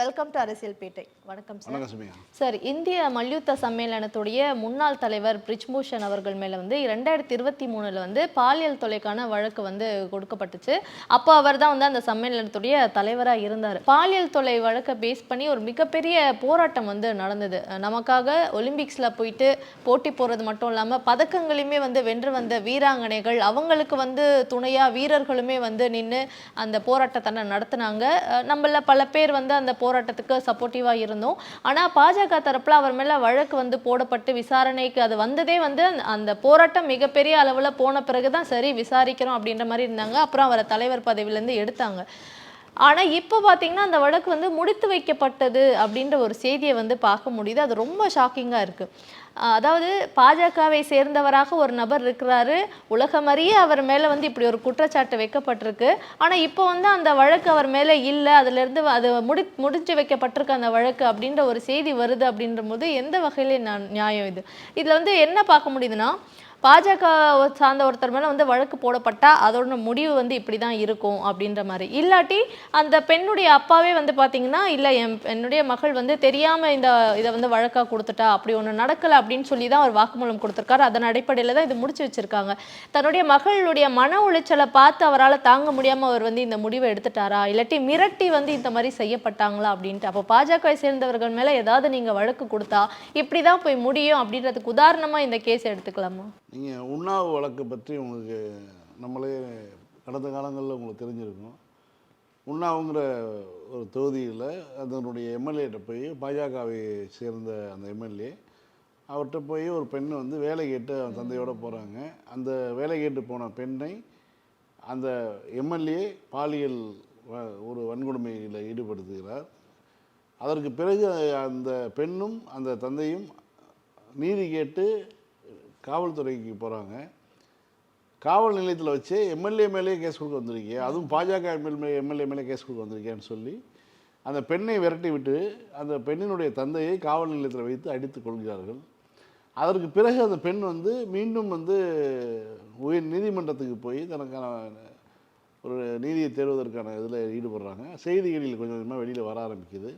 Welcome to அரசியல் பேட்டை வணக்கம் sir sir இந்திய மல்யுத்த சம்மேளனத்துடைய முன்னாள் தலைவர் பிரிஜ்பூஷன் அவர்கள் மேல வந்து ரெண்டாயிரத்தி இருபத்தி மூணுல வந்து பாலியல் தொலைக்கான வழக்கு வந்து கொடுக்கப்பட்டுச்சு. அப்போ அவர் தான் வந்து அந்த சம்மேளனத்துடைய தலைவரா இருந்தார். பாலியல் தொலை வழக்கை பேஸ் பண்ணி ஒரு மிகப்பெரிய போராட்டம் வந்து நடந்தது. நமக்காக ஒலிம்பிக்ஸ்ல போயிட்டு போட்டி போறது மட்டும் இல்லாம பதக்கங்களையுமே வந்து வென்று வந்த வீராங்கனைகள் அவங்களுக்கு வந்து துணையா வீரர்களுமே வந்து நின்று அந்த போராட்டத்தை நடத்தினாங்க. நம்மள பல பேர் வந்து அந்த போராட்டத்துக்கு சப்போர்ட்டிவா இருந்தோம். ஆனா பாஜக தரப்புல அவர் மேல வழக்கு வந்து போடப்பட்டு விசாரணைக்கு அது வந்ததே வந்து அந்த- அந்த போராட்டம் மிகப்பெரிய அளவுல போன பிறகுதான் சரி விசாரிக்கிறோம் அப்படின்ற மாதிரி இருந்தாங்க. அப்புறம் அவரை தலைவர் பதவியிலேருந்து எடுத்தாங்க. ஆனால் இப்போ பார்த்தீங்கன்னா அந்த வழக்கு வந்து முடித்து வைக்கப்பட்டது அப்படின்ற ஒரு செய்தியை வந்து பார்க்க முடியுது. அது ரொம்ப ஷாக்கிங்காக இருக்குது அதாவது பாஜகவை சேர்ந்தவராக ஒரு நபர் இருக்கிறாரு. உலகமறிய அவர் மேலே வந்து இப்படி ஒரு குற்றச்சாட்டு வைக்கப்பட்டிருக்கு. ஆனால் இப்போ வந்து அந்த வழக்கு அவர் மேலே இல்லை. அதுலேருந்து அது முடி முடிச்சு வைக்கப்பட்டிருக்கு அந்த வழக்கு அப்படின்ற ஒரு செய்தி வருது அப்படின்ற போது எந்த வகையில நான் நியாயம் இது? இதில் வந்து என்ன பார்க்க முடியுதுன்னா பாஜக சார்ந்த ஒருத்தர் மேலே வந்து வழக்கு போடப்பட்டால் அதோட முடிவு வந்து இப்படி தான் இருக்கும் அப்படின்ற மாதிரி. இல்லாட்டி அந்த பெண்ணுடைய அப்பாவே வந்து பார்த்தீங்கன்னா இல்லை என் என்னுடைய மகள் வந்து தெரியாமல் இந்த இதை வந்து வழக்காக கொடுத்துட்டா அப்படி ஒன்று நடக்கலை அப்படின்னு சொல்லி தான் அவர் வாக்குமூலம் கொடுத்துருக்காரு. அதன் அடிப்படையில் தான் இது முடிச்சு வச்சுருக்காங்க. தன்னுடைய மகளுடைய மன உளைச்சலை பார்த்து அவரால் தாங்க முடியாமல் அவர் வந்து இந்த முடிவை எடுத்துட்டாரா? இல்லாட்டி மிரட்டி வந்து இந்த மாதிரி செய்யப்பட்டாங்களா அப்படின்ட்டு. அப்போ பாஜகவை சேர்ந்தவர்கள் மேலே ஏதாவது நீங்கள் வழக்கு கொடுத்தா இப்படி தான் போய் முடியும் அப்படின்றதுக்கு உதாரணமாக இந்த கேஸ் எடுத்துக்கலாமா? நீங்கள் உண்ணாவு வழக்கு பற்றி உங்களுக்கு நம்மளே கடந்த காலங்களில் உங்களுக்கு தெரிஞ்சிருக்கும். உண்ணாவுங்கிற ஒரு தொகுதியில் அதனுடைய எம்எல்ஏட்ட போய் பாஜகவை சேர்ந்த அந்த எம்எல்ஏ அவர்கிட்ட போய் ஒரு பெண் வந்து வேலை கேட்டு அவன் தந்தையோடு போகிறாங்க அந்த வேலை கேட்டு போன பெண்ணை அந்த எம்எல்ஏ பாலியல் வ- ஒரு வன்கொடுமையில் ஈடுபடுத்துகிறார். அதற்கு பிறகு அந்த பெண்ணும் அந்த தந்தையும் நீதி கேட்டு காவல்துறைக்கு போகிறாங்க காவல் நிலையத்தில் வச்சு எம்எல்ஏ மேலே கேஸ் கொடுக்க வந்திருக்கீங்க அதுவும் பாஜக எம்எல்ஏ எம்எல்ஏ மேலே கேஸ் கொடுக்க வந்திருக்கேன்னு சொல்லி அந்த பெண்ணை விரட்டி விட்டு அந்த பெண்ணினுடைய தந்தையை காவல் நிலையத்தில் வைத்து அடித்து கொள்கிறார்கள். அதற்கு பிறகு அந்த பெண் வந்து மீண்டும் வந்து உயர் நீதிமன்றத்துக்கு போய் தனக்கான ஒரு நீதியை தேடுவதற்கான இதில் ஈடுபடுறாங்க. செய்திகளில் கொஞ்சம் கொஞ்சமாக வெளியில் வர ஆரம்பிக்குது.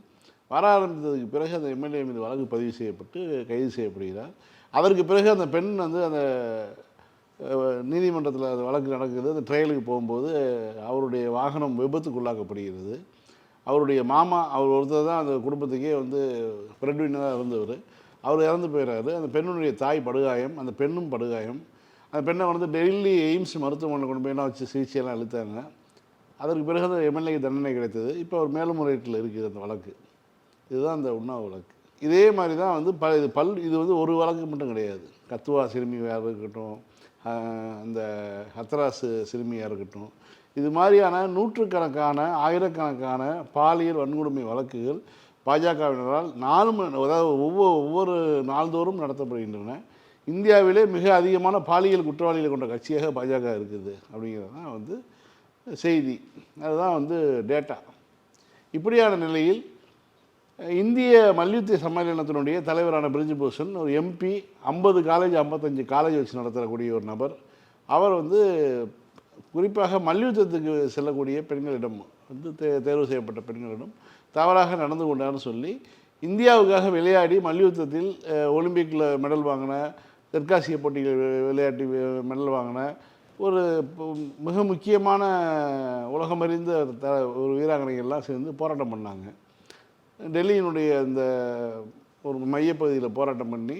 வர ஆரம்பித்ததுக்கு பிறகு அந்த எம்எல்ஏ மீது வழக்கு பதிவு செய்யப்பட்டு கைது செய்யப்படுகிறார். அதற்கு பிறகு அந்த பெண் வந்து அந்த நீதிமன்றத்தில் அந்த வழக்கு நடக்குது. அந்த ட்ரையலுக்கு போகும்போது அவருடைய வாகனம் விபத்துக்குள்ளாக்கப்படுகிறது. அவருடைய மாமா அவர் ஒருத்தர் தான் அந்த குடும்பத்துக்கே வந்து பிரெட்வினராக இருந்தவர். அவர் இறந்து போயிடுறாரு அந்த பெண்ணுடைய தாய் படுகாயம் அந்த பெண்ணும் படுகாயம். அந்த பெண்ணை வந்து டெல்லி எய்ம்ஸ் மருத்துவமனையில் கொண்டு போய் வச்சு சிகிச்சையெல்லாம் அளித்தாங்க. அதற்கு பிறகு அந்த எம்எல்ஏ தண்டனை கிடைத்தது. இப்போ அவர் மேல்முறையீட்டில் இருக்குது அந்த வழக்கு. இதுதான் அந்த உண்ணாவு வழக்கு. இதே மாதிரி தான் வந்து ப இது பல் இது வந்து ஒரு வழக்கு மட்டும் கிடையாது. கத்துவா சிறுமியாக இருக்கட்டும் அந்த ஹத்ராஸ் சிறுமியாக இருக்கட்டும். இது மாதிரியான நூற்றுக்கணக்கான ஆயிரக்கணக்கான பாலியல் வன்கொடுமை வழக்குகள் பாஜகவினரால் நாலு மணி அதாவது ஒவ்வொரு ஒவ்வொரு நாள்தோறும் நடத்தப்படுகின்றன. இந்தியாவிலே மிக அதிகமான பாலியல் குற்றவாளிகளை கொண்ட கட்சியாக பாஜக இருக்குது அப்படிங்கிறது தான் வந்து செய்தி. அதுதான் வந்து டேட்டா. இப்படியான நிலையில் இந்திய மல்யுத்த சம்மேளனத்தினுடைய தலைவரான பிரிஜ்பூஷன் ஒரு எம்பி ஐம்பது காலேஜ் ஐம்பத்தஞ்சு காலேஜ் வச்சு நடத்தக்கூடிய ஒரு நபர். அவர் வந்து குறிப்பாக மல்யுத்தத்துக்கு செல்லக்கூடிய பெண்களிடம் வந்து தே தேர்வு செய்யப்பட்ட பெண்களிடம் தவறாக நடந்து கொண்டார்னு சொல்லி இந்தியாவுக்காக விளையாடி மல்யுத்தத்தில் ஒலிம்பிக்கில் மெடல் வாங்கின தெற்காசிய போட்டிகள் விளையாட்டு மெடல் வாங்கின ஒரு மிக முக்கியமான உலகமறிந்த த ஒரு வீராங்கனைகள்லாம் சேர்ந்து போராட்டம் பண்ணாங்க. டெல்லியினுடைய அந்த ஒரு மையப்பகுதியில் போராட்டம் பண்ணி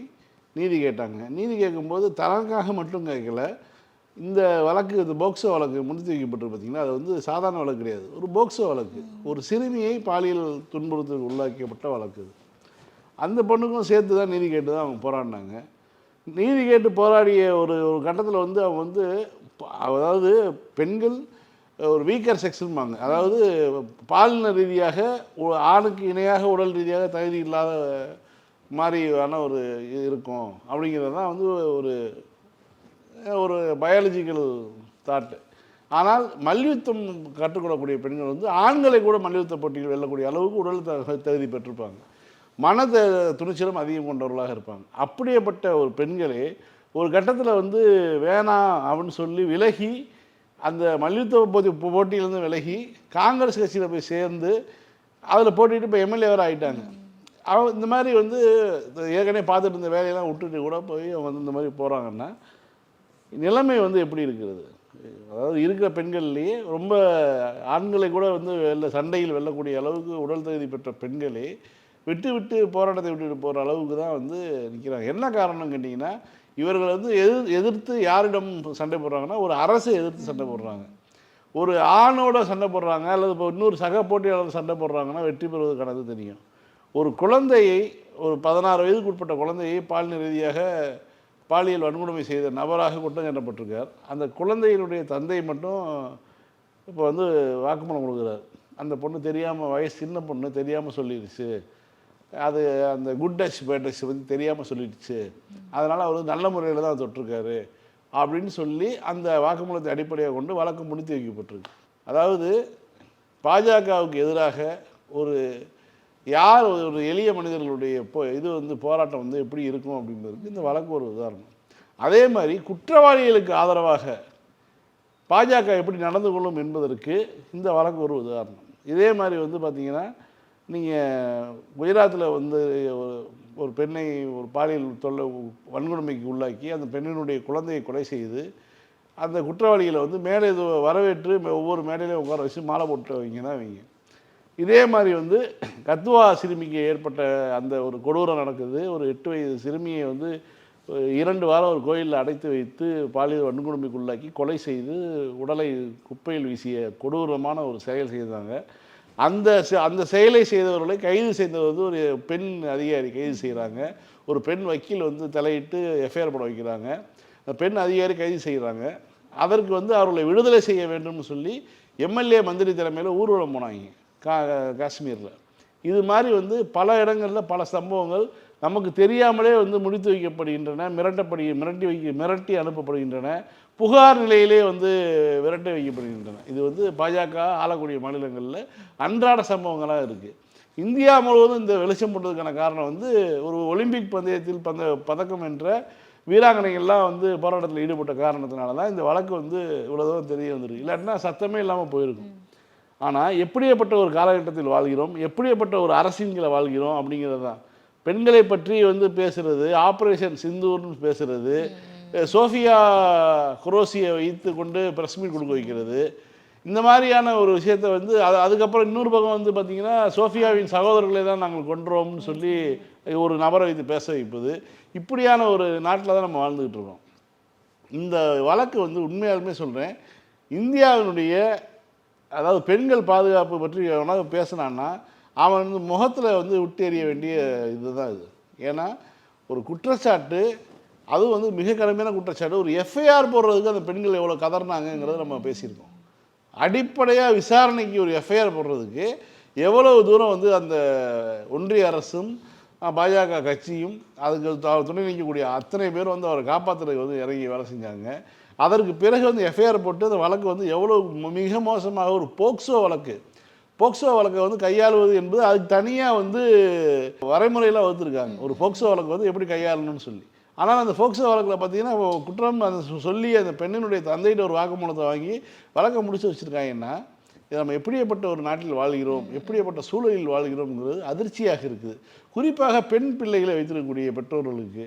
நீதி கேட்டாங்க. நீதி கேட்கும்போது தனக்காக மட்டும் கேட்கல. இந்த வழக்கு இந்த போக்சோ வழக்கு முடித்து வைக்கப்பட்டு பார்த்தீங்கன்னா அது வந்து சாதாரண வழக்கு கிடையாது. ஒரு போக்சோ வழக்கு. ஒரு சிறுமியை பாலியல் துன்புறுத்தலுக்கு உள்ளாக்கப்பட்ட வழக்கு அந்த பொண்ணுக்கும் சேர்த்து தான் நீதி கேட்டு தான் அவங்க போராடினாங்க. நீதி கேட்டு போராடிய ஒரு ஒரு கட்டத்தில் வந்து அவங்க வந்து அதாவது பெண்கள் ஒரு வீக்கர் செக்ஸ்ன்பாங்க அதாவது பாலின ரீதியாக ஆணுக்கு இணையாக உடல் ரீதியாக தகுதி இல்லாத மாதிரியான ஒரு இது இருக்கும். அப்படிங்கிறது தான் வந்து ஒரு ஒரு பயாலஜிக்கல் தாட்டு ஆனால் மல்யுத்தம் கற்றுக்கொள்ளக்கூடிய பெண்கள் வந்து ஆண்களை கூட மல்யுத்த போட்டியில் வெல்லக்கூடிய அளவுக்கு உடல் த- தகுதி பெற்றிருப்பாங்க. மன துணிச்சலும் அதிகம் கொண்டவர்களாக இருப்பாங்க. அப்படியேப்பட்ட ஒரு பெண்களே ஒரு கட்டத்தில் வந்து வேணாம் அப்படின்னு சொல்லி விலகி அந்த மல்யுத்த போட்டி போட்டியிலேருந்து விலகி காங்கிரஸ் கட்சியில் போய் சேர்ந்து அதில் போட்டிட்டு இப்போ எம்எல்ஏ வேறு ஆகிட்டாங்க அவன் இந்த மாதிரி வந்து ஏற்கனவே பார்த்துட்டு இருந்த வேலையெல்லாம் விட்டுட்டு கூட போய் அவங்க வந்து இந்த மாதிரி போகிறாங்கன்னா நிலைமை வந்து எப்படி இருக்கிறது? அதாவது இருக்கிற பெண்கள்லேயே ரொம்ப ஆண்களை கூட வந்து வெல்ல சண்டையில் வெல்லக்கூடிய அளவுக்கு உடல் தகுதி பெற்ற பெண்களே விட்டு விட்டு போராட்டத்தை விட்டுட்டு போகிற அளவுக்கு தான் வந்து நிற்கிறாங்க என்ன காரணம் கேட்டிங்கன்னா இவர்கள் வந்து எதிர் எதிர்த்து யாரிடம் சண்டை போடுறாங்கன்னா ஒரு அரசை எதிர்த்து சண்டை போடுறாங்க. ஒரு ஆணோட சண்டை போடுறாங்க அல்லது இப்போ இன்னொரு சக போட்டியாளர் சண்டை போடுறாங்கன்னா வெற்றி பெறுவது கணக்கு தெரியும். ஒரு குழந்தையை ஒரு பதினாறு வயதுக்கு உட்பட்ட குழந்தையை பாலின ரீதியாக பாலியல் வன்கொடுமை செய்த நபராக குற்றம் சாட்டப்பட்டிருக்கார் அந்த குழந்தையினுடைய தந்தை மட்டும் இப்போ வந்து வாக்குமூலம் கொடுக்குறார். அந்த பொண்ணு தெரியாமல் வயசு சின்ன பொண்ணு தெரியாமல் சொல்லிடுச்சு அது அந்த குட் டச் பேட் டச் பற்றி தெரியாமல் சொல்லிடுச்சு. அதனால் அவர் நல்ல முறையில் தான் தொட்டிருக்காரு அப்படின்னு சொல்லி அந்த வாக்குமூலத்தை அடிப்படையாக கொண்டு வழக்கு முடித்து வைக்கப்பட்டிருக்கு. அதாவது பாஜகவுக்கு எதிராக ஒரு யார் ஒரு எளிய மனிதர்களுடைய போ இது வந்து போராட்டம் வந்து எப்படி இருக்கும் அப்படிங்கிறதுக்கு இந்த வழக்கு ஒரு உதாரணம். அதே மாதிரி குற்றவாளிகளுக்கு ஆதரவாக பாஜக எப்படி நடந்து கொள்ளும் என்பதற்கு இந்த வழக்கு ஒரு உதாரணம். இதே மாதிரி வந்து பார்த்தீங்கன்னா நீங்கள் குஜராத்தில் வந்து ஒரு ஒரு பெண்ணை ஒரு பாலியல் தொல்லை வன்கொடுமைக்கு உள்ளாக்கி அந்த பெண்ணினுடைய குழந்தையை கொலை செய்து அந்த குற்றவாளிகளை வந்து மேலே இது வரவேற்று ஒவ்வொரு மேடையிலையும் உட்கார வச்சு மாலை போட்டு வைங்க தான் வைங்க. இதே மாதிரி வந்து கத்துவா சிறுமிக்கு ஏற்பட்ட அந்த ஒரு கொடூரம் நடக்குது. ஒரு எட்டு வயது சிறுமியை வந்து இரண்டு வாரம் ஒரு கோயிலில் அடைத்து வைத்து பாலியல் வன்கொடுமைக்குள்ளாக்கி கொலை செய்து உடலை குப்பையில் வீசிய கொடூரமான ஒரு செயல் செய்தாங்க. அந்த செ- அந்த செயலை செய்தவர்களை கைது செய்தவர் வந்து ஒரு பெண் அதிகாரி கைது செய்கிறாங்க ஒரு பெண் வக்கீல் வந்து தலையிட்டு எஃப்ஐஆர் போட வைக்கிறாங்க. அந்த பெண் அதிகாரி கைது செய்கிறாங்க அதற்கு வந்து அவர்களை விடுதலை செய்ய வேண்டும்னு சொல்லி எம்எல்ஏ மந்திரி தலைமையில் ஊர்வலம் போனாங்க கா காஷ்மீரில். இது மாதிரி வந்து பல இடங்களில் பல சம்பவங்கள் நமக்கு தெரியாமலே வந்து முடித்து வைக்கப்படுகின்றன மிரட்டப்படி மிரட்டி வைக்க மிரட்டி அனுப்பப்படுகின்றன. புகார் நிலையிலே வந்து விரட்டி வைக்கப்படுகின்றன. இது வந்து பாஜக ஆளக்கூடிய மாநிலங்களில் அன்றாட சம்பவங்களாக இருக்குது இந்தியா முழுவதும் இந்த வெளிச்சம் போட்டதுக்கான காரணம் வந்து ஒரு ஒலிம்பிக் பந்தயத்தில் பந்த பதக்கம் என்ற வீராங்கனைகள்லாம் வந்து போராட்டத்தில் ஈடுபட்ட காரணத்தினால தான் இந்த வழக்கு வந்து இவ்வளோ தூரம் தெரிய வந்திருக்கு. இல்லாட்டினா சத்தமே இல்லாமல் போயிருக்கும். ஆனால் எப்படியப்பட்ட ஒரு காலகட்டத்தில் வாழ்கிறோம்? எப்படியப்பட்ட ஒரு அரசியல்களை வாழ்கிறோம்? அப்படிங்கிறது தான் பெண்களை பற்றி வந்து பேசுகிறது ஆப்ரேஷன் சிந்தூர்னு பேசுகிறது சோஃபியா குரோசியை வைத்து கொண்டு ப்ரெஸ் மீட் கொடுக்க வைக்கிறது. இந்த மாதிரியான ஒரு விஷயத்தை வந்து அது அதுக்கப்புறம் இன்னொரு பக்கம் வந்து பார்த்திங்கன்னா சோஃபியாவின் சகோதரர்களை தான் நாங்கள் கொன்றோம்னு சொல்லி ஒரு நபரை வைத்து பேச வைப்பது. இப்படியான ஒரு நாட்டில் தான் நம்ம வாழ்ந்துக்கிட்டு இருக்கோம். இந்த வழக்கு வந்து உண்மையாலுமே சொல்கிறேன் இந்தியாவினுடைய அதாவது பெண்கள் பாதுகாப்பு பற்றி எவனாவது பேசினான்னா அவன் வந்து முகத்தில் வந்து விட்டு எறிய வேண்டிய இதுதான் இது. ஏன்னா ஒரு குற்றச்சாட்டு அதுவும் வந்து மிக கடுமையான குற்றச்சாட்டு. ஒரு எஃப்ஐஆர் போடுறதுக்கு அந்த பெண்கள் எவ்வளோ கதறினாங்கங்கிறத நம்ம பேசியிருக்கோம். அடிப்படையாக விசாரணைக்கு ஒரு எஃப்ஐஆர் போடுறதுக்கு எவ்வளவு தூரம் வந்து அந்த ஒன்றிய அரசும் பாஜக கட்சியும் அதுக்கு த- துணை நிற்கக்கூடிய அத்தனை பேர் வந்து அவரை காப்பாற்றுறதுக்கு வந்து இறங்கி வேலை செஞ்சாங்க. அதற்கு பிறகு வந்து எஃப்ஐஆர் போட்டு அந்த வழக்கு வந்து எவ்வளோ மிக மோசமாக ஒரு போக்சோ வழக்கு. போக்சோ வழக்கை வந்து கையாளுவது என்பது அதுக்கு தனியாக வந்து வரைமுறையில் வகுத்துருக்காங்க. ஒரு போக்சோ வழக்கு வந்து எப்படி கையாளணும்னு சொல்லி. ஆனால் அந்த ஃபோக்ஸோ வழக்கில் பார்த்தீங்கன்னா குற்றம் அந்த சொல்லி அந்த பெண்ணினுடைய தந்தையிட்ட ஒரு வாக்குமூலத்தை வாங்கி வழக்கை முடிச்சு வச்சுருக்காங்கன்னா இது நம்ம எப்படியப்பட்ட ஒரு நாட்டில் வாழ்கிறோம் எப்படியப்பட்ட சூழலில் வாழ்கிறோம்ங்கிறது அதிர்ச்சியாக இருக்குது. குறிப்பாக பெண் பிள்ளைகளை வைத்திருக்கக்கூடிய பெற்றோர்களுக்கு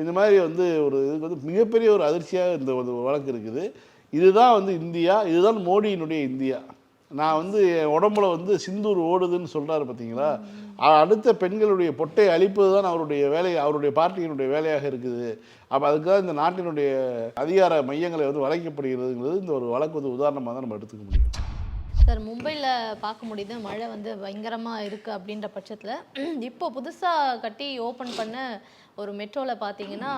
இந்த மாதிரி வந்து ஒரு இதுக்கு வந்து மிகப்பெரிய ஒரு அதிர்ச்சியாக இந்த ஒரு வழக்கு இருக்குது. இதுதான் வந்து இந்தியா இதுதான் மோடியினுடைய இந்தியா. நான் வந்து என் உடம்புல வந்து சிந்தூர் ஓடுதுன்னு சொல்கிறாரு பார்த்தீங்களா அடுத்த பெண்களுடைய பொட்டை அழிப்பது தான் அவருடைய வேலை அவருடைய பார்ட்டியினுடைய வேலையாக இருக்குது. அப்போ அதுக்காக இந்த நாட்டினுடைய அதிகார மையங்களை வந்து வளைக்கப்படுகிறதுங்கிறது இந்த ஒரு வழக்கு வந்து உதாரணமாக தான் நம்ம எடுத்துக்க முடியும். சார் மும்பையில் பார்க்க முடியுது மழை வந்து பயங்கரமாக இருக்குது அப்படின்ற பட்சத்தில் இப்போ புதுசாக கட்டி ஓப்பன் பண்ண ஒரு மெட்ரோவில் பார்த்தீங்கன்னா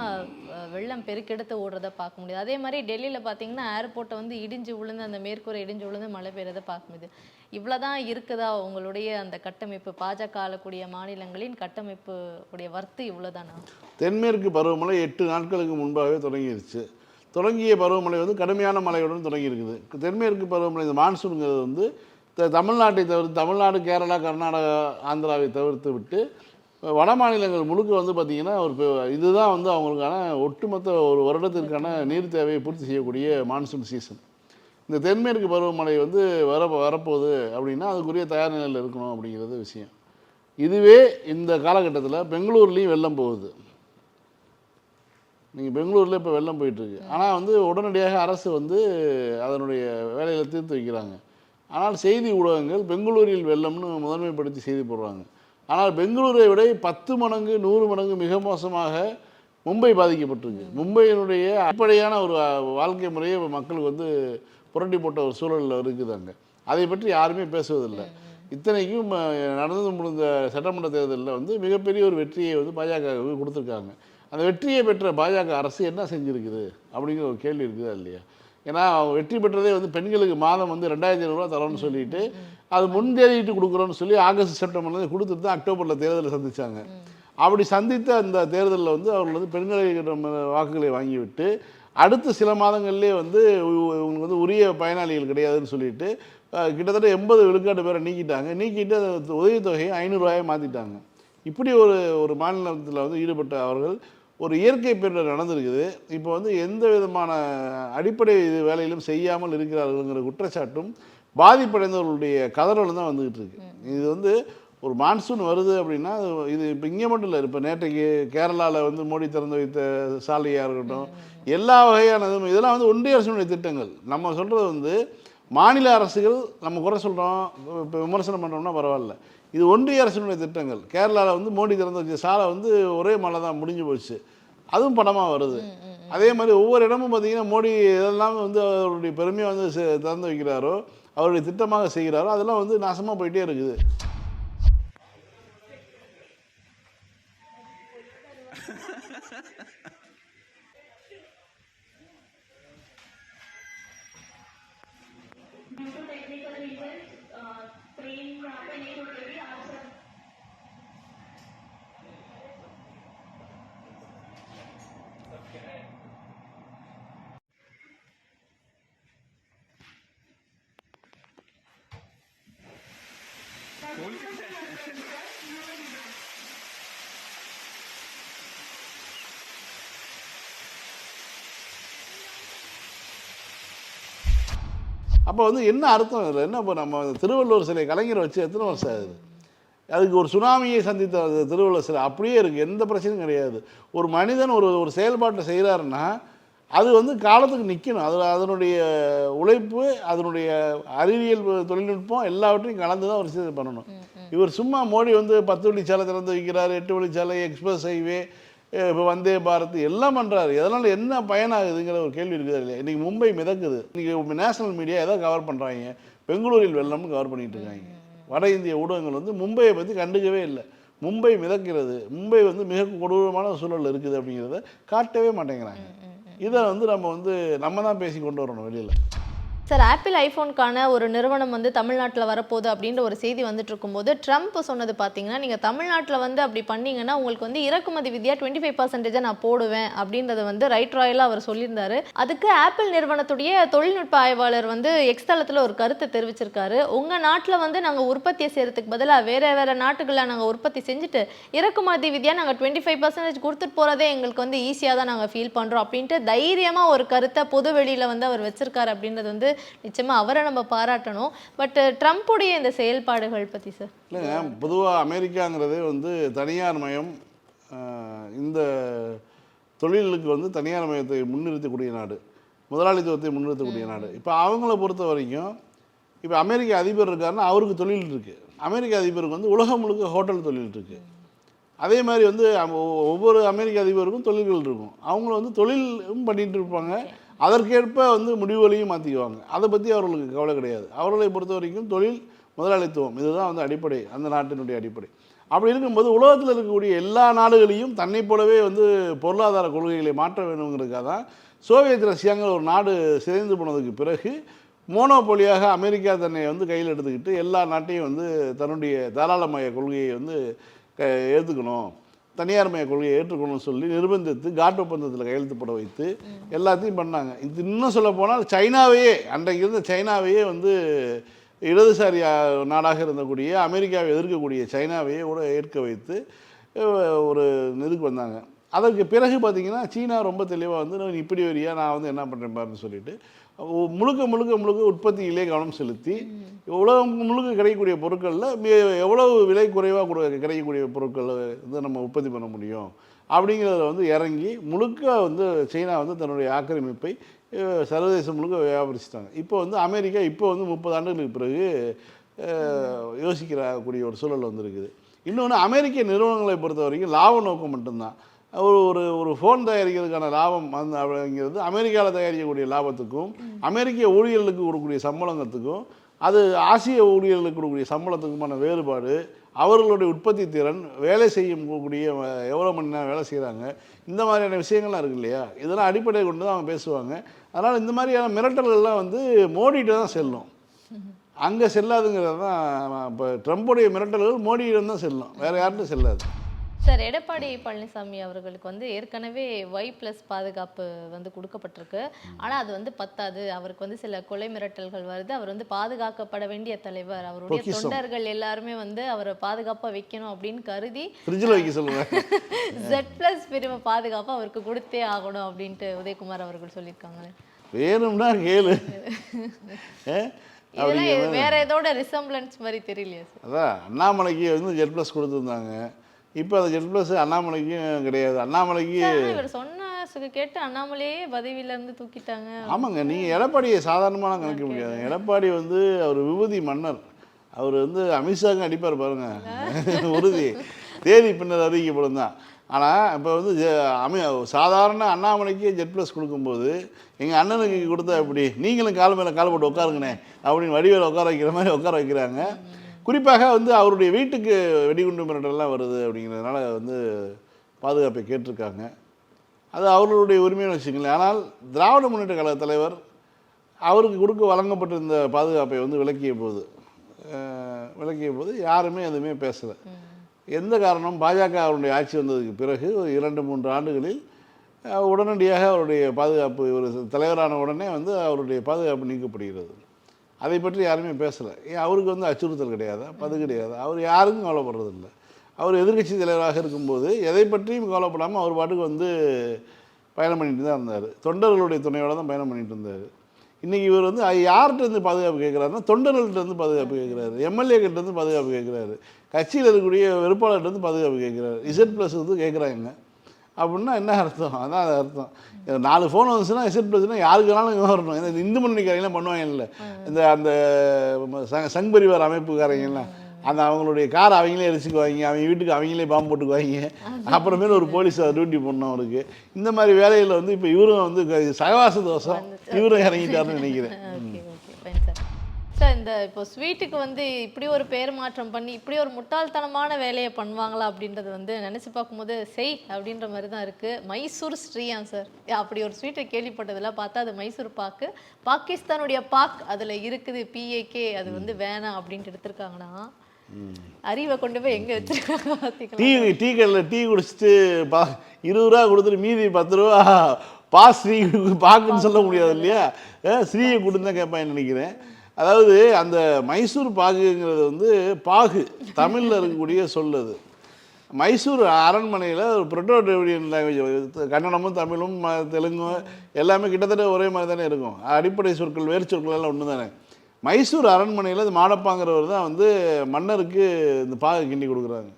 வெள்ளம் பெருக்கெடுத்து ஓடுறத பார்க்க முடியுது. அதே மாதிரி டெல்லியில் பார்த்தீங்கன்னா ஏர்போர்ட்டை வந்து இடிஞ்சு விழுந்து அந்த மேற்கூரை இடிஞ்சு விழுந்து மழை பெய்யறதை பார்க்க முடியுது. இவ்வளோதான் இருக்குதா உங்களுடைய அந்த கட்டமைப்பு? பாஜக ஆளக்கூடிய மாநிலங்களின் கட்டமைப்பு உடைய வர்த்து இவ்வளோதானா தென்மேற்கு பருவமழை எட்டு நாட்களுக்கு முன்பாகவே தொடங்கிருச்சு. தொடங்கிய பருவமழை வந்து கடுமையான மழையுடன் தொடங்கி இருக்குது தென்மேற்கு பருவமழை இந்த மான்சூனுங்கிறது வந்து த- தமிழ்நாட்டை தவிர்த்து தமிழ்நாடு கேரளா கர்நாடகா ஆந்திராவை தவிர்த்து விட்டு வட மாநிலங்கள் முழுக்க வந்து பார்த்திங்கன்னா ஒரு இதுதான் வந்து அவங்களுக்கான ஒட்டுமொத்த ஒரு வருடத்திற்கான நீர் தேவையை பூர்த்தி செய்யக்கூடிய மான்சூன் சீசன் இந்த தென்மேற்கு பருவமழை வந்து வர வரப்போகுது அப்படின்னா அதுக்குரிய தயார் நிலையில் இருக்கணும் அப்படிங்கிறது விஷயம். இதுவே இந்த காலகட்டத்தில் பெங்களூர்லேயும் வெள்ளம் போகுது. நீங்கள் பெங்களூரில் இப்போ வெள்ளம் போயிட்டுருக்கு. ஆனால் வந்து உடனடியாக அரசு வந்து அதனுடைய வேலையில் தீர்த்து வைக்கிறாங்க. ஆனால் செய்தி ஊடகங்கள் பெங்களூரில் வெள்ளம்னு முதன்மைப்படுத்தி செய்தி போடுறாங்க. ஆனால் பெங்களூரை விட பத்து மடங்கு நூறு மடங்கு மிக மோசமாக மும்பை பாதிக்கப்பட்டிருக்கு மும்பையினுடைய அடிப்படையான ஒரு வாழ்க்கை முறையை மக்களுக்கு வந்து புரட்டி போட்ட ஒரு சூழலில் இருக்குது அங்கே அதை பற்றி யாருமே பேசுவதில்லை. இத்தனைக்கும் நடந்து முடிந்த சட்டமன்ற தேர்தலில் வந்து மிகப்பெரிய ஒரு வெற்றியை வந்து பாஜக கொடுத்துருக்காங்க. அந்த வெற்றியை பெற்ற பாஜக அரசு என்ன செஞ்சுருக்குது? அப்படிங்கிற ஒரு கேள்வி இருக்குதா இல்லையா? ஏன்னா அவங்க வெற்றி பெற்றதே வந்து பெண்களுக்கு மாதம் வந்து ரெண்டாயிரத்தி ஐநூறுரூவா தரோன்னு சொல்லிட்டு அது முன்தேதிட்டு கொடுக்குறோன்னு சொல்லி ஆகஸ்ட் செப்டம்பர்ல கொடுத்துட்டு தான் அக்டோபரில் தேர்தலை சந்திச்சாங்க. அப்படி சந்தித்த அந்த தேர்தலில் வந்து அவர்கள் வந்து பெண்களை வாக்குகளை வாங்கிவிட்டு அடுத்த சில மாதங்கள்லேயே வந்து இவ- இவங்களுக்கு வந்து உரிய பயனாளிகள் கிடையாதுன்னு சொல்லிட்டு கிட்டத்தட்ட எண்பது விழுக்காட்டு பேரை நீக்கிட்டாங்க. நீக்கிட்டு அந்த உதவித்தொகையை ஐநூறுரூவாயை மாற்றிட்டாங்க இப்படி ஒரு ஒரு மாநிலத்தில் வந்து ஈடுபட்ட அவர்கள் ஒரு இயற்கை பேரிடர் நடந்திருக்குது. இப்போ வந்து எந்த விதமான அடிப்படை இது வேலையிலும் செய்யாமல் இருக்கிறார்கள்ங்கிற குற்றச்சாட்டும் பாதிப்படைந்தவர்களுடைய கதறலும் தான் வந்துகிட்டு இருக்கு. இது வந்து ஒரு மான்சூன் வருது அப்படின்னா இது இப்போ இங்கே மட்டும் இல்லை இப்போ நேற்றைக்கு கேரளாவில் வந்து மோடி திறந்து வைத்த சாலையாக இருக்கட்டும் எல்லா வகையான இதுவும் இதெல்லாம் வந்து ஒன்றிய அரசினுடைய திட்டங்கள். நம்ம சொல்கிறது வந்து மாநில அரசுகள் நம்ம குறை சொல்கிறோம் இப்போ விமர்சனம் பண்ணுறோம்னா பரவாயில்ல. இது ஒன்றிய அரசினுடைய திட்டங்கள். கேரளாவில் வந்து மோடி திறந்து வச்ச சாலை வந்து ஒரே மழை தான் முடிஞ்சு போச்சு. அதுவும் படமாக வருது. அதே மாதிரி ஒவ்வொரு இடமும் பார்த்தீங்கன்னா மோடி இதெல்லாம் வந்து அவருடைய பெருமையை வந்து திறந்து வைக்கிறாரோ அவருடைய திட்டமாக செய்கிறாரோ அதெல்லாம் வந்து நாசமாக போயிட்டே இருக்குது. அப்போ வந்து என்ன அர்த்தம் இதில்? என்ன இப்போ நம்ம திருவள்ளுவர் சிலை கலைஞரை வச்சு எத்தனை வருஷம் ஆகுது? அதுக்கு ஒரு சுனாமியை சந்தித்த திருவள்ளுவர் சிலை அப்படியே இருக்குது எந்த பிரச்சனையும் கிடையாது. ஒரு மனிதன் ஒரு ஒரு செயல்பாட்டை செய்கிறாருன்னா அது வந்து காலத்துக்கு நிற்கணும் அது அதனுடைய உழைப்பு அதனுடைய அறிவியல் தொழில்நுட்பம் எல்லாவற்றையும் கலந்து தான் ஒரு விஷயத்தை பண்ணணும். இவர் சும்மா மோடி வந்து பத்து வழிச்சாலை திறந்து வைக்கிறார் எட்டு வழிச்சாலை எக்ஸ்பிரஸ் ஹைவே இப்போ வந்தே பாரத் எல்லாம் பண்ணுறாரு இதனால் என்ன பயனாகுதுங்கிற ஒரு கேள்வி இருக்குது இல்லையா இன்றைக்கி மும்பை மிதக்குது. இன்றைக்கி நேஷனல் மீடியா எதை கவர் பண்ணுறாங்க பெங்களூரில் வெள்ளம்னு கவர் பண்ணிட்டு இருக்காங்க. வட இந்திய ஊடகங்கள் வந்து மும்பையை பற்றி கண்டுக்கவே இல்லை. மும்பை மிதக்கிறது. மும்பை வந்து மிக கொடூரமான சூழல் இருக்குது அப்படிங்கிறத காட்டவே மாட்டேங்கிறாங்க. இதை வந்து நம்ம வந்து நம்ம தான் பேசி கொண்டு வரணும் வெளியில். சார் ஆப்பிள் ஐஃபோனுக்கான ஒரு நிறுவனம் வந்து தமிழ்நாட்டில் வரப்போகுது அப்படின்ற ஒரு செய்தி வந்துட்டு இருக்கும்போது ட்ரம்ப் சொன்னது பார்த்தீங்கன்னா நீங்கள் தமிழ்நாட்டில் வந்து அப்படி பண்ணீங்கன்னா உங்களுக்கு வந்து இறக்குமதி விதியாக டுவெண்ட்டி ஃபைவ் பர்சன்டேஜை நான் போடுவேன் அப்படின்றத வந்து ரைட் ராயலாக அவர் சொல்லியிருந்தாரு. அதுக்கு ஆப்பிள் நிறுவனத்துடைய தொழில்நுட்ப ஆய்வாளர் வந்து எக்ஸ் தளத்தில் ஒரு கருத்தை தெரிவிச்சிருக்காரு. உங்கள் நாட்டில் வந்து நாங்கள் உற்பத்தியை செய்கிறதுக்கு பதிலாக வேற வேறு நாட்டுகளில் நாங்கள் உற்பத்தி செஞ்சுட்டு இறக்குமதி விதியாக நாங்கள் டுவெண்ட்டி ஃபைவ் பர்சன்டேஜ் கொடுத்துட்டு போகிறதே எங்களுக்கு வந்து ஈஸியாக தான் நாங்கள் ஃபீல் பண்ணுறோம் அப்படின்ட்டு தைரியமாக ஒரு கருத்தை பொது வெளியில் வந்து அவர் வச்சிருக்காரு அப்படின்றது வந்து நிச்சயமாக அவரை நம்ம பாராட்டணும். பட் ட்ரம்ப்புடைய இந்த செயல்பாடுகள் பற்றி சார் இல்லைங்க பொதுவாக அமெரிக்காங்கிறதே வந்து தனியார் மயம் இந்த தொழிலுக்கு வந்து தனியார் மயத்தை முன்னிறுத்தக்கூடிய நாடு. முதலாளித்துவத்தை முன்னிறுத்தக்கூடிய நாடு. இப்போ அவங்கள பொறுத்த வரைக்கும் இப்போ அமெரிக்க அதிபர் இருக்காருன்னா அவருக்கு தொழில் இருக்குது அமெரிக்க அதிபருக்கு வந்து உலகம் முழுக்க ஹோட்டல் தொழில் இருக்குது அதே மாதிரி வந்து ஒவ்வொரு அமெரிக்க அதிபருக்கும் தொழில்கள் இருக்கும். அவங்க வந்து தொழிலும் பண்ணிட்டு இருப்பாங்க. அதற்கேற்ப வந்து முடிவுகளையும் மாற்றிக்குவாங்க அதை பற்றி அவர்களுக்கு கவலை கிடையாது. அவர்களை பொறுத்த வரைக்கும் தொழில் முதலாளித்துவம். இதுதான் வந்து அடிப்படை. அந்த நாட்டினுடைய அடிப்படை. அப்படி இருக்கும்போது உலகத்தில் இருக்கக்கூடிய எல்லா நாடுகளையும் தன்னை போலவே வந்து பொருளாதார கொள்கைகளை மாற்ற வேணுங்கிறதுக்காக தான் சோவியத் ரஷ்யாங்கிற ஒரு நாடு சிதைந்து போனதுக்கு பிறகு மோனோபோலியாக அமெரிக்கா தன்னை வந்து கையில் எடுத்துக்கிட்டு எல்லா நாட்டையும் வந்து தன்னுடைய தாராளமய கொள்கையை வந்து க ஏற்றுக்கணும் தனியார் மய கொள்கையை ஏற்றுக்கணும்னு சொல்லி நிர்பந்தித்து காட் ஒப்பந்தத்தில் கையெழுத்து போட வைத்து எல்லாத்தையும் பண்ணாங்க. இது இன்னும் சொல்ல போனால் சைனாவையே அன்றைக்கு இருந்த சைனாவையே வந்து இடதுசாரி ஆ, நாடாக இருந்தக்கூடிய அமெரிக்காவை எதிர்க்கக்கூடிய சைனாவையே கூட ஏற்க வைத்து ஒரு இதுக்கு வந்தாங்க. அதற்கு பிறகு பார்த்தீங்கன்னா சீனா ரொம்ப தெளிவாக வந்து நான் இப்படி வரியா? நான் வந்து என்ன பண்ணுறேன் பாருன்னு சொல்லிட்டு முழுக்க முழுக்க முழுக்க உற்பத்தியிலே கவனம் செலுத்தி உலகம் முழுக்க கிடைக்கக்கூடிய பொருட்களில் எவ்வளவு விலை குறைவாக கிடைக்கக்கூடிய பொருட்களை வந்து நம்ம உற்பத்தி பண்ண முடியும்? அப்படிங்கிறத வந்து இறங்கி முழுக்க வந்து சீனா வந்து தன்னுடைய ஆக்கிரமிப்பை சர்வதேசம் முழுக்க வியாபரிச்சிட்டாங்க. இப்போ வந்து அமெரிக்கா இப்போ வந்து முப்பது ஆண்டுகளுக்கு பிறகு யோசிக்கிற யோசிக்கிறக்கூடிய ஒரு சூழல் வந்திருக்குது. இன்னொன்று அமெரிக்க நிறுவனங்களை பொறுத்த வரைக்கும் லாப நோக்கம் மட்டும்தான். ஒரு ஒரு ஒரு ஃபோன் தயாரிக்கிறதுக்கான லாபம் அந்த அப்படிங்கிறது அமெரிக்காவில் தயாரிக்கக்கூடிய லாபத்துக்கும் அமெரிக்க ஊழியர்களுக்கு கொடுக்கக்கூடிய சம்பளத்துக்கும் அது ஆசிய ஊழியர்களுக்கு கொடுக்கக்கூடிய சம்பளத்துக்குமான வேறுபாடு அவர்களுடைய உற்பத்தி திறன் வேலை செய்யக்கூடிய எவ்வளோ மணி நேரம் வேலை செய்கிறாங்க இந்த மாதிரியான விஷயங்கள்லாம் இருக்கு இல்லையா? இதெல்லாம் அடிப்படையை கொண்டு தான் அவங்க பேசுவாங்க. அதனால் இந்த மாதிரியான மிரட்டல்கள்லாம் வந்து மோடிகிட்ட தான் செல்லும். அங்கே செல்லாதுங்கிறது தான் இப்போ ட்ரம்ப்புடைய மிரட்டல்கள் மோடியிடம் தான் செல்லும். வேறு யார்கிட்டும் செல்லாது. சார் எடப்பாடி பழனிசாமி அவர்களுக்கு வந்து ஏற்கனவே ஒய் ப்ளஸ் பாதுகாப்பு வந்து கொடுக்கப்பட்டிருக்கு. ஆனால் அது வந்து பத்தாது. அவருக்கு வந்து சில கொலை மிரட்டல்கள் வருது. அவர் வந்து பாதுகாக்கப்பட வேண்டிய தலைவர். அவருடைய. தொண்டர்கள் எல்லாருமே வந்து அவரை பாதுகாப்பாக வைக்கணும் அப்படின்னு கருதி ஃப்ரிட்ஜில் வைக்க சொல்லுவேன் ஜெட் ப்ளஸ் பிரிவு பாதுகாப்பு அவருக்கு கொடுத்தே ஆகணும் அப்படின்ட்டு உதயகுமார் அவர்கள் சொல்லியிருக்காங்க. வேணும்னா கேளு. வேற ஏதோட ரிசம்பிளன்ஸ் மாதிரி தெரியலையா சார். அதான் அண்ணாமலைக்கு வந்து ஜெட் ப்ளஸ் கொடுத்துருந்தாங்க. இப்போ அந்த ஜெட் ப்ளஸ் அண்ணாமலைக்கும் கிடையாது. அண்ணாமலைக்கு இவர் சொன்ன கேட்டு அண்ணாமலையே பதவியில இருந்து தூக்கிட்டாங்க. ஆமாங்க நீங்கள் எடப்பாடியை சாதாரணமாக கணிக்க முடியாது. எடப்பாடி வந்து அவர் விபூதி மன்னர். அவர் வந்து அமித்ஷாங்க அடிப்பார் பாருங்க. உறுதி. தேதி பின்னர் அறிவிக்கப்படும் தான். ஆனால் இப்போ வந்து அமி சாதாரண அண்ணாமலைக்கு ஜெட் ப்ளஸ் கொடுக்கும்போது எங்கள் அண்ணனுக்கு கொடுத்தா எப்படி? நீங்களும் கால் மேலே கால் போட்டு உட்காருங்கண்ணே. அப்படின்னு வடிவேல உட்கார வைக்கிற மாதிரி உட்கார வைக்கிறாங்க. குறிப்பாக வந்து அவருடைய வீட்டுக்கு வெடிகுண்டு மிரட்டல்லாம் வருது அப்படிங்கிறதுனால வந்து பாதுகாப்பை கேட்டிருக்காங்க. அது அவர்களுடைய உரிமையான விஷயங்கள். ஆனால் திராவிட முன்னேற்ற கழக தலைவர் அவருக்கு கொடுக்க வழங்கப்பட்டிருந்த பாதுகாப்பை வந்து விளக்கிய போது விளக்கிய போது யாருமே எதுவுமே பேசலை. எந்த காரணம்? பாஜக அவருடைய ஆட்சி வந்ததுக்கு பிறகு இரண்டு மூன்று ஆண்டுகளில் உடனடியாக அவருடைய பாதுகாப்பு ஒரு தலைவரான உடனே வந்து அவருடைய பாதுகாப்பு நீக்கப்படுகிறது. அதை பற்றி யாருமே பேசலை. ஏன் அவருக்கு வந்து அச்சுறுத்தல் கிடையாது பது கிடையாது. அவர் யாருக்கும் கவலைப்படுறதில்ல. அவர் எதிர்க்கட்சி தலைவராக இருக்கும்போது எதை பற்றியும் கவலைப்படாமல் அவர் பாட்டுக்கு வந்து பயணம் பண்ணிட்டு தான் இருந்தார். தொண்டர்களுடைய துணையோடு தான் பயணம் பண்ணிட்டு இருந்தார். இன்றைக்கி இவர் வந்து அ- யார்கிட்ட இருந்து பாதுகாப்பு கேட்குறாருன்னா தொண்டர்கள்ட்டருந்து பாதுகாப்பு கேட்குறாரு. எம்எல்ஏக்கிட்டேருந்து பாதுகாப்பு கேட்குறாரு. கட்சியில் இருக்கக்கூடிய வெறுப்பாளர்கிட்ட இருந்து பாதுகாப்பு கேட்குறாரு. இசட் ப்ளஸ் வந்து கேட்குறாங்க. அப்படின்னா என்ன அர்த்தம்? அதான் அது அர்த்தம். நாலு ஃபோன் வந்துச்சுன்னா எஸ்எட் ப்ளஸ்னா யாருக்கு வேணாலும் வரணும். இந்த இந்து முன்னணிக்காரங்களாம் பண்ணுவாங்கல்ல. இந்த அந்த சங் பரிவார் அமைப்புக்காரங்கெல்லாம். அந்த அவங்களுடைய காரை அவங்களே எரிச்சுக்குவாங்க. அவங்க வீட்டுக்கு அவங்களே பாம்பு போட்டுக்குவாங்க. அப்புறமேல ஒரு போலீஸ் டியூட்டி பண்ணணும் அவருக்கு. இந்த மாதிரி வேலையில் வந்து இப்போ இவரும் வந்து சகவாச தோஷம். இவரும் இறங்கிட்டாருன்னு நினைக்கிறேன். சார் இந்த இப்போ ஸ்வீட்டுக்கு வந்து இப்படி ஒரு பேர் மாற்றம் பண்ணி இப்படி ஒரு முட்டாள்தனமான வேலையை பண்ணுவாங்களா அப்படின்றது வந்து நினச்சி பார்க்கும்போது செய் அப்படின்ற மாதிரி தான் இருக்குது மைசூர் ஸ்ரீயா சார். அப்படி ஒரு ஸ்வீட்டை கேள்விப்பட்டதெல்லாம் பார்த்தா அது மைசூர் பாக்கு. பாகிஸ்தானுடைய பாக் அதில் இருக்குது பிஏகே அது வந்து வேணாம் அப்படின்ட்டு எடுத்திருக்காங்கன்னா அறிவை கொண்டு போய் எங்கே வச்சிருக்காங்க டீ டீ கடையில் டீ குடிச்சிட்டு பா இருபது ரூபா கொடுத்துட்டு மீதி பத்து ரூபா பா ஸ்ரீ பாக்குன்னு சொல்ல முடியாது இல்லையா? ஸ்ரீயை கொடுன்னு தான் கேட்பான்னு நினைக்கிறேன். அதாவது அந்த மைசூர் பாகுங்கிறது வந்து பாகு தமிழில் இருக்கக்கூடிய சொல்லது மைசூர் அரண்மனையில் ஒரு புரோட்டோ டிவிடியன் லாங்குவேஜ் கன்னடமும் தமிழும் ம- தெலுங்கும் எல்லாமே கிட்டத்தட்ட ஒரே மாதிரி தானே இருக்கும். அடிப்படை சொற்கள் வேறு சொற்கள் எல்லாம் ஒன்று தானே மைசூர் அரண்மனையில் இந்த மாடப்பாங்கிறவர் தான் வந்து மன்னருக்கு இந்த பாகு கிண்டி கொடுக்குறாங்க.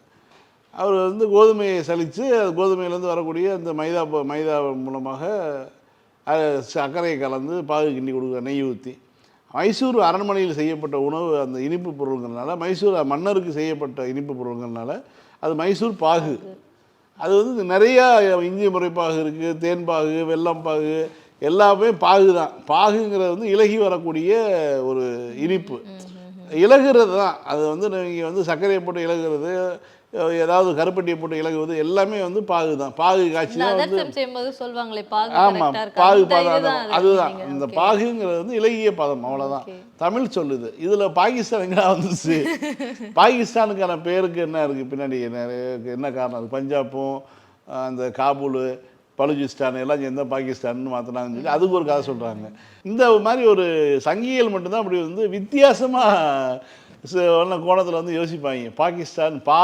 அவர் வந்து கோதுமையை சலித்து அது கோதுமையிலேருந்து வரக்கூடிய அந்த மைதா ப- மைதா மூலமாக சர்க்கரையை கலந்து பாகு கிண்டி கொடுக்குற நெய் ஊற்றி மைசூர் அரண்மனையில் செய்யப்பட்ட உணவு அந்த இனிப்பு பொருள்கள்னால மைசூர் மன்னருக்கு செய்யப்பட்ட இனிப்பு பொருள்கள்னால அது மைசூர் பாகு. அது வந்து நிறையா இஞ்சி முறைப்பாகு இருக்குது தேன் பாகு வெல்லம் பாகு எல்லாமே பாகு தான். பாகுங்கிறது வந்து இலகி வரக்கூடிய ஒரு இனிப்பு. இலகுறது தான். அது வந்து நீங்கள் வந்து சர்க்கரையை போட்டு இலகுறது ஏதாவது கருப்பட்டியை போட்டு இலகுவது எல்லாமே வந்து பாகு தான். பாகு இந்த தான் செய்யும்போது சொல்லுவாங்களே பாகு ஆமாம் பாகு பதம் அதுதான். இந்த. பாகுங்கிறது வந்து இலகிய பதம் அவ்வளோதான். தமிழ் சொல்லுது. இதில் பாகிஸ்தான் எங்கடா வந்துச்சு? பாகிஸ்தானுக்கான பேருக்கு என்ன இருக்குது பின்னாடி என்ன என்ன காரணம்? அது பஞ்சாப்பும் அந்த காபூல் பலுச்சிஸ்தான் எல்லாம் சேர்ந்தா பாகிஸ்தான் மாற்றினாங்கன்னு சொல்லி அதுக்கு ஒரு கதை சொல்கிறாங்க இந்த மாதிரி ஒரு சங்கிகள் மட்டும்தான் அப்படி வந்து வித்தியாசமாக கோணத்தில் வந்து யோசிப்பாங்க. பாகிஸ்தான் பா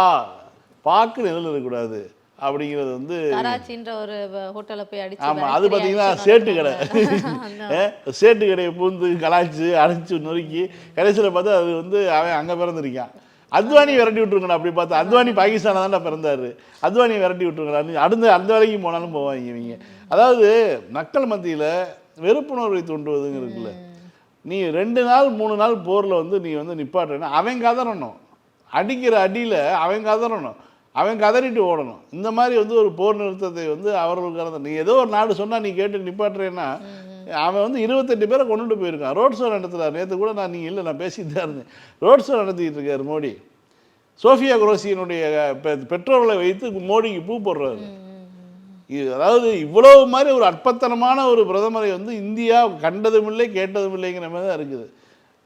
பாக்குன்னு எதில் இருக்கக்கூடாது அப்படிங்கிறது வந்து கராச்சின்ற ஒரு ஹோட்டல்ல போய் அடிச்சு ஆமா விரட்டி அது பார்த்தீங்கன்னா சேட்டு கடை. சேட்டு கடையை பூந்து கலாய்ச்சி அடைச்சு நொறுக்கி கடைசியில் பார்த்தா அது வந்து அவன் அங்கே பிறந்திருக்கான். அத்வானி விரட்டி விட்டுருங்கடா அப்படி பார்த்தா. அத்வானி பாகிஸ்தானில் தான்டா பிறந்தாரு. அத்வானி விரட்டி விட்டுருங்கடா. அடுத்த அந்த வேலைக்கு போனாலும் போவாங்க இவங்க. அதாவது மக்கள் மத்தியில் வெறுப்புணர்வை தூண்டுவதுங்க இருக்குல்ல. நீ ரெண்டு நாள் மூணு நாள் போரில் வந்து நீ வந்து நிப்பாட்டுறேன்னா அவன் கதறணும். அடிக்கிற அடியில் அவன் கதறணும். அவன் கதறிட்டு ஓடணும். இந்த மாதிரி வந்து ஒரு போர் நிறுத்தத்தை வந்து அவர்களுக்கான நீ ஏதோ ஒரு நாடு சொன்னால் நீ கேட்டு நிப்பாட்டுறேன்னா அவன் வந்து இருபத்தெட்டு பேரை கொண்டுட்டு போயிருக்கான். ரோட் ஷோ நடத்துறாரு. நேற்று கூட நான் நீங்கள் இல்லை நான் பேசிட்டு தான் இருந்தேன். ரோட் ஷோ நடத்திட்டு இருக்காரு மோடி. சோஃபியா குரோசியினுடைய பெற்றோர்களை வைத்து மோடிக்கு பூ போடுறாரு. இது அதாவது இவ்வளவு மாதிரி ஒரு அற்பத்தனமான ஒரு பிரதமரை வந்து இந்தியா கண்டதும் இல்லை கேட்டதும் இல்லைங்கிற மாதிரி தான் இருக்குது.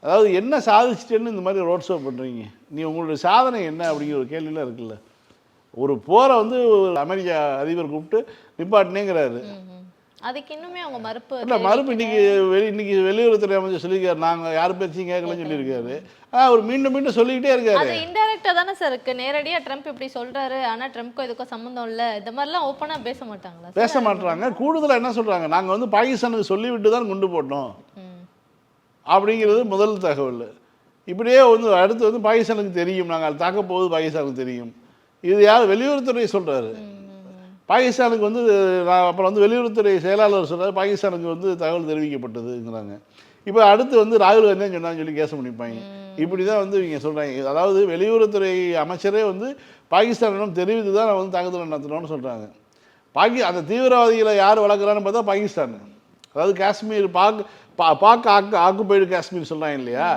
அதாவது என்ன சாதிச்சிட்டேன்னு இந்த மாதிரி ரோட் ஷோ பண்ணுறீங்க நீ உங்களுடைய சாதனை என்ன அப்படிங்கிற ஒரு கேள்விலாம் இருக்குல்ல. ஒரு போரை வந்து அமெரிக்க அதிபர் கூப்பிட்டு நிப்பாட்டினேங்கிறாரு. அதுக்கு இன்னுமே அவங்க மறுப்பு இல்லை மறுப்பு இன்னைக்கு வெளி இன்னைக்கு வெளியுறவுத்துறை அமைச்சர் சொல்லியிருக்காரு. நாங்கள் யார் பேச்சையும் கேட்கலன்னு சொல்லியிருக்காரு. ஆனால் அவர் மீண்டும் மீண்டும் சொல்லிக்கிட்டே இருக்காரு. அது தானே சார் இருக்கு. நேரடியா ட்ரம்ப் இப்படி சொல்றாரு. ஆனா ட்ரம்ப்க்கும் இதுக்கும் சம்மந்தம் இல்ல. இந்த மாதிரிலாம் ஓப்பனா பேச மாட்டாங்களா? பேச மாட்றாங்க கூடுதலாக என்ன சொல்கிறாங்க நாங்கள் வந்து பாகிஸ்தானுக்கு சொல்லிவிட்டு தான் குண்டு போட்டோம். அப்படிங்கிறது முதல் தகவல். இப்படியே வந்து அடுத்து வந்து பாகிஸ்தானுக்கு தெரியும். நாங்கள் தாக்க போகுது பாகிஸ்தானுக்கு தெரியும். இது யார்? வெளியுறவுத்துறை சொல்கிறாரு பாகிஸ்தானுக்கு வந்து நான் அப்புறம் வந்து வெளியுறவுத்துறை செயலாளர் சொல்றாரு. பாகிஸ்தானுக்கு வந்து தகவல் தெரிவிக்கப்பட்டதுங்கிறாங்க. இப்போ அடுத்து வந்து ராகுல் காந்தி சொன்னான்னு சொல்லி கேஸ் பண்ணிப்பாங்க. இப்படி தான் வந்து இவங்க சொல்கிறாங்க அதாவது வெளியுறவுத்துறை அமைச்சரே வந்து பாகிஸ்தானிடம் தெரிவித்து தான் நான் வந்து தாக்குதல் நடத்தணும்னு சொல்கிறாங்க பாகி அந்த தீவிரவாதிகளை யார் வளர்க்குறான்னு பார்த்தா பாகிஸ்தான். அதாவது காஷ்மீர் பாக் பா பாக் ஆக்கு ஆக்குபைடு காஷ்மீர் சொல்கிறாங்க இல்லையா?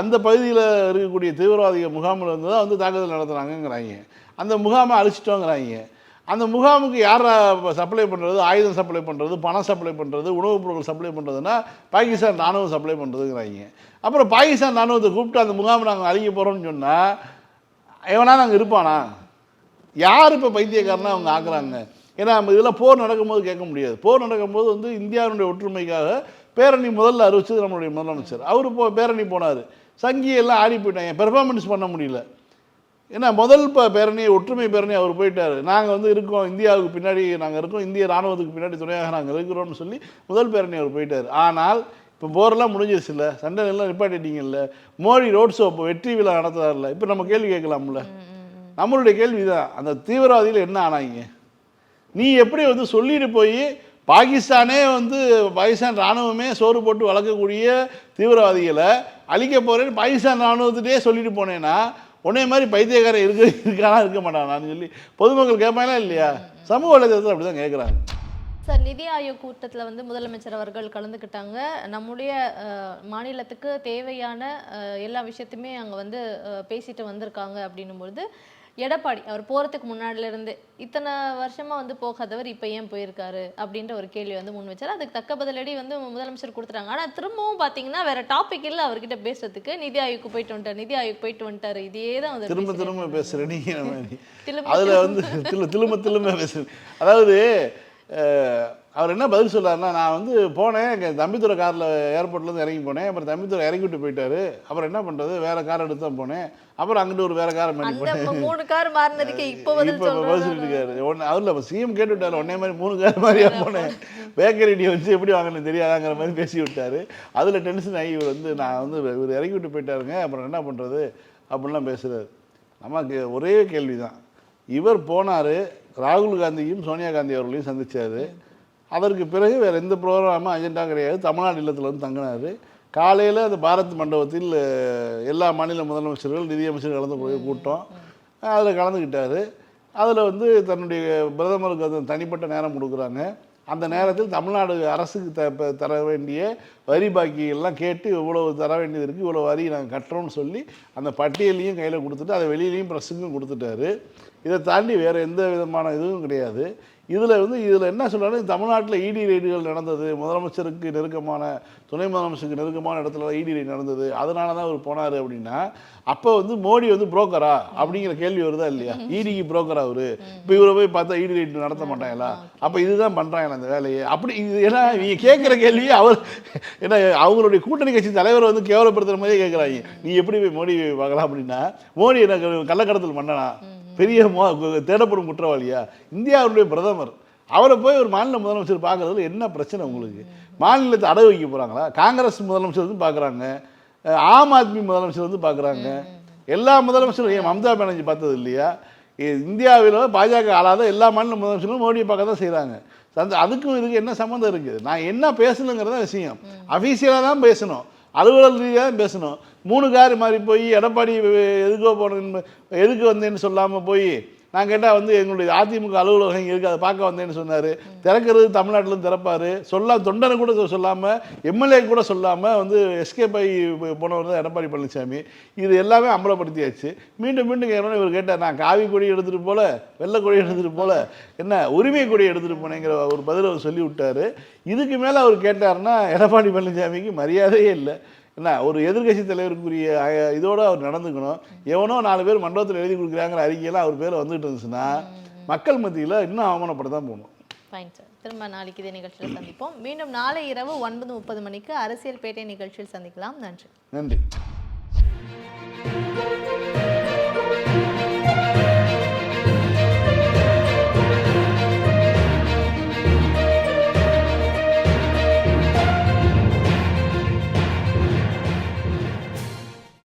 அந்த பகுதியில் இருக்கக்கூடிய தீவிரவாதிகள் முகாமில் இருந்து தான் வந்து தாக்குதல் நடத்துனாங்கங்கிறாங்க அந்த முகாமை அழிச்சிட்டோங்கிறாங்க. அந்த முகாமுக்கு யார் சப்ளை பண்ணுறது ஆயுதம் சப்ளை பண்ணுறது பணம் சப்ளை பண்ணுறது உணவுப் பொருட்கள் சப்ளை பண்ணுறதுன்னா பாகிஸ்தான் ராணுவம் சப்ளை பண்ணுறதுங்கிறாங்க அப்புறம் பாகிஸ்தான் ராணுவத்தை கூப்பிட்டு அந்த முகாமை நாங்கள் அழிக்க போகிறோம்னு சொன்னால் எவனா நாங்கள் இருப்பானா? யார் இப்போ பைத்தியக்காரனா அவங்க ஆக்குறாங்க? ஏன்னா நம்ம இதெல்லாம் போர் நடக்கும்போது கேட்க முடியாது. போர் நடக்கும்போது வந்து இந்தியாவினுடைய ஒற்றுமைக்காக பேரணி முதல்ல அறிவிச்சது நம்மளுடைய முதலமைச்சர். அவர் போ பேரணி போனார். சங்கி எல்லாம் ஆடி போயிட்டாங்க. பெர்ஃபார்மன்ஸ் பண்ண முடியல. ஏன்னா முதல் ப பேரணி ஒற்றுமை பேரணி அவர் போயிட்டார். நாங்கள் வந்து இருக்கோம் இந்தியாவுக்கு பின்னாடி நாங்கள் இருக்கோம் இந்திய ராணுவத்துக்கு பின்னாடி துணையாக நாங்கள் இருக்கிறோம்னு சொல்லி முதல் பேரணி அவர் போயிட்டார். ஆனால் இப்போ போரெல்லாம் முடிஞ்சிருச்சு இல்லை சண்டை எல்லாம் நிப்பாட்டிட்டீங்கல்ல மோடி ரோட் ஷோ இப்போ வெற்றி விழா நடத்துறாருல இப்போ நம்ம கேள்வி கேட்கலாம்ல? நம்மளுடைய கேள்வி தான் அந்த தீவிரவாதிகள் என்ன ஆனாங்க? நீ எப்படி வந்து சொல்லிட்டு போய் பாகிஸ்தானே வந்து பாகிஸ்தான் ராணுவமே சோறு போட்டு வளர்க்கக்கூடிய தீவிரவாதிகளை அழிக்க போறேன்னு பாகிஸ்தான் ராணுவத்திட்டே சொல்லிட்டு போனேன்னா உன்னே மாதிரி பைத்தியக்காரன் இருக்க இருக்கானா இருக்க மாட்டானான்னு சொல்லி பொதுமக்கள் கேட்பாங்களா இல்லையா? சமூக வலைதளத்தில் அப்படி தான் கேட்குறாங்க சார் நிதி ஆயோக் கூட்டத்தில் வந்து முதலமைச்சர் அவர்கள் கலந்துக்கிட்டாங்க. நம்முடைய மாநிலத்துக்கு தேவையான எல்லா விஷயத்தையுமே அங்கே வந்து பேசிட்டு வந்திருக்காங்க அப்படின்னும் பொழுது எடப்பாடி அவர் போறதுக்கு முன்னாடில இருந்து இத்தனை வருஷமா வந்து போகாதவர் இப்ப ஏன் போயிருக்காரு அப்படின்ற ஒரு கேள்வி வந்து முன் வச்சாரு. அதுக்கு தக்க பதிலடி வந்து முதலமைச்சர் கொடுத்துட்டாங்க. ஆனா திரும்பவும் பாத்தீங்கன்னா வேற டாபிக் இல்ல அவர்கிட்ட பேசுறதுக்கு. நிதி ஆயோக்கு போயிட்டு வந்துட்டார் நிதி ஆயோக் போயிட்டு வந்துட்டாரு. இதே தான் வந்து திரும்ப திரும்ப பேசுகிற நீங்க மாதிரி? திரும்ப அதில் வந்து திரு திரும்ப திரும்ப பேசுகிறேன் அதாவது அவர் என்ன பதில் சொல்றாருன்னா நான் வந்து போனேன் எங்கள் தம்பித்துறை காரில் ஏர்போர்ட்லேருந்து இறங்கி போனேன் அப்புறம் தம்பித்துறை இறக்கி விட்டு போயிட்டாரு. அப்புறம் என்ன பண்ணுறது வேற கார் எடுத்து தான் போனேன். அப்புறம் அங்கிட்டு ஒரு வேற காரை மாட்டி போனேன். மூணு கார் மாறினதுக்கு இப்ப பதில் இருக்காரு ஒன்று அவரில் சிஎம் கேட்டு விட்டாரு உடனே மாதிரி மூணு கார் மாதிரியா போனேன்? பேக்கரி வச்சு எப்படி வாங்கணும் தெரியாதாங்கிற மாதிரி பேசி விட்டாரு. அதில் டென்ஷன் ஆகி இவர் வந்து நான் வந்து இவர் இறக்கி விட்டு போயிட்டாருங்க அப்புறம் என்ன பண்ணுறது அப்படிலாம் பேசுகிறாரு நமக்கு ஒரே கேள்வி தான் இவர் போனார் ராகுல் காந்தியும் சோனியா காந்தி அவர்களையும் சந்திச்சாரு. அதற்கு பிறகு வேறு எந்த ப்ரோக்ராமும் அஜெண்டா கிடையாது. தமிழ்நாடு இல்லத்தில் வந்து தங்கினார். காலையில் அந்த பாரத் மண்டபத்தில் எல்லா மாநில முதலமைச்சர்கள் நிதியமைச்சர்கள் கலந்து கூட்டம். அதில் கலந்துக்கிட்டார் அதில் வந்து தன்னுடைய பிரதமருக்கு அது தனிப்பட்ட நேரம் கொடுக்குறாங்க. அந்த நேரத்தில் தமிழ்நாடு அரசுக்கு த தர வேண்டிய வரி பாக்கியெல்லாம் கேட்டு இவ்வளோ தர வேண்டியது இருக்குது இவ்வளோ வரி நாங்கள் கட்டுறோம்னு சொல்லி அந்த பட்டியலையும் கையில் கொடுத்துட்டு அதை வெளியிலையும் ப்ரெஸ்ஸுக்கும் கொடுத்துட்டாரு. இதை தாண்டி வேறு எந்த விதமான இதுவும் கிடையாது. இதில் வந்து இதில் என்ன சொல்கிறாரு தமிழ்நாட்டில் இடி ரெய்டுகள் நடந்தது. முதலமைச்சருக்கு நெருக்கமான துணை முதலமைச்சருக்கு நெருக்கமான இடத்துல இடி ரெய்டு நடந்தது. அதனால தான் அவர் போனார் அப்படின்னா அப்போ வந்து மோடி வந்து புரோக்கரா அப்படிங்கிற கேள்வி வருதா இல்லையா? இடிக்கு புரோக்கரா அவரு? இப்போ இவரை போய் பார்த்தா இடி ரெய்டு நடத்த மாட்டாங்களா? அப்போ இதுதான் பண்ணுறாங்களா அந்த வேலையை. அப்படி இது ஏன்னா நீங்கள் கேட்குற கேள்வி அவர் ஏன்னா அவங்களுடைய கூட்டணி கட்சி தலைவர் வந்து கேவலப்படுத்துகிற மாதிரியே கேட்குறாங்க. நீ எப்படி போய் மோடி பார்க்கலாம் அப்படின்னா மோடி எனக்கு கள்ளக்கடத்தல் பண்ணனா? பெரிய தேடப்படும் குற்றவாளியா? இந்தியாவுடைய பிரதமர். அவரை போய் ஒரு மாநில முதலமைச்சர் பார்க்கறதுல என்ன பிரச்சனை உங்களுக்கு? மாநிலத்தை அடகு வைக்க போகிறாங்களா காங்கிரஸ் முதலமைச்சர் வந்து பார்க்குறாங்க. ஆம் ஆத்மி முதலமைச்சர் வந்து பார்க்குறாங்க. எல்லா முதலமைச்சரும் ஏன் மம்தா பானர்ஜி பார்த்தது இல்லையா? இந்தியாவில் பாஜக ஆளாத எல்லா மாநில முதலமைச்சரும் மோடியை பார்க்க தான் செய்கிறாங்க அந்த அதுக்கும் இதுக்கு என்ன சம்மந்தம் இருக்குது? நான் என்ன பேசணுங்கிறத விஷயம். அஃபீஷியலாக தான் பேசணும். அலுவலக ரீதியாக தான் பேசணும். மூணு கார் மாதிரி போய் எடப்பாடி எதுக்கோ போனேன்னு எதுக்கு வந்தேன்னு சொல்லாமல் போய் நான் கேட்டால் வந்து எங்களுடைய அதிமுக அலுவலகம் இங்கே இருக்குது அதை பார்க்க வந்தேன்னு சொன்னார். திறக்கிறது தமிழ்நாட்டிலும் திறப்பார். சொல்ல தொண்டனை கூட சொல்லாமல் எம்எல்ஏ கூட சொல்லாமல் வந்து எஸ்கேப் ஆகி போனவர் தான் எடப்பாடி பழனிசாமி. இது எல்லாமே அம்பலப்படுத்தியாச்சு. மீண்டும் மீண்டும் கேட்கணும் இவர் கேட்டார் நான் காவி கொடி எடுத்துகிட்டு போல வெள்ளை கொடி எடுத்துகிட்டு போல என்ன உரிமை கொடி எடுத்துகிட்டு போனேங்கிற ஒரு பதில் அவர் சொல்லி விட்டார் இதுக்கு மேலே அவர் கேட்டாருன்னா எடப்பாடி பழனிசாமிக்கு மரியாதையே இல்லை. என்ன ஒரு எதிர்க்கட்சி தலைவருக்குரிய இதோட அவர் நடந்துக்கணும். எவனோ நாலு பேர் மண்டபத்தில் எழுதி கொடுக்குறாங்கிற அறிக்கையெல்லாம் அவர் பேர் வந்துட்டு இருந்துச்சுன்னா மக்கள் மத்தியில் இன்னும் அவமானப்பட தான் போகணும். திரும்ப நாளைக்கு இதே நிகழ்ச்சியில் சந்திப்போம். மீண்டும் நாளை இரவு ஒன்பது முப்பது மணிக்கு அரசியல் பேட்டை நிகழ்ச்சியில் சந்திக்கலாம். நன்றி. நன்றி.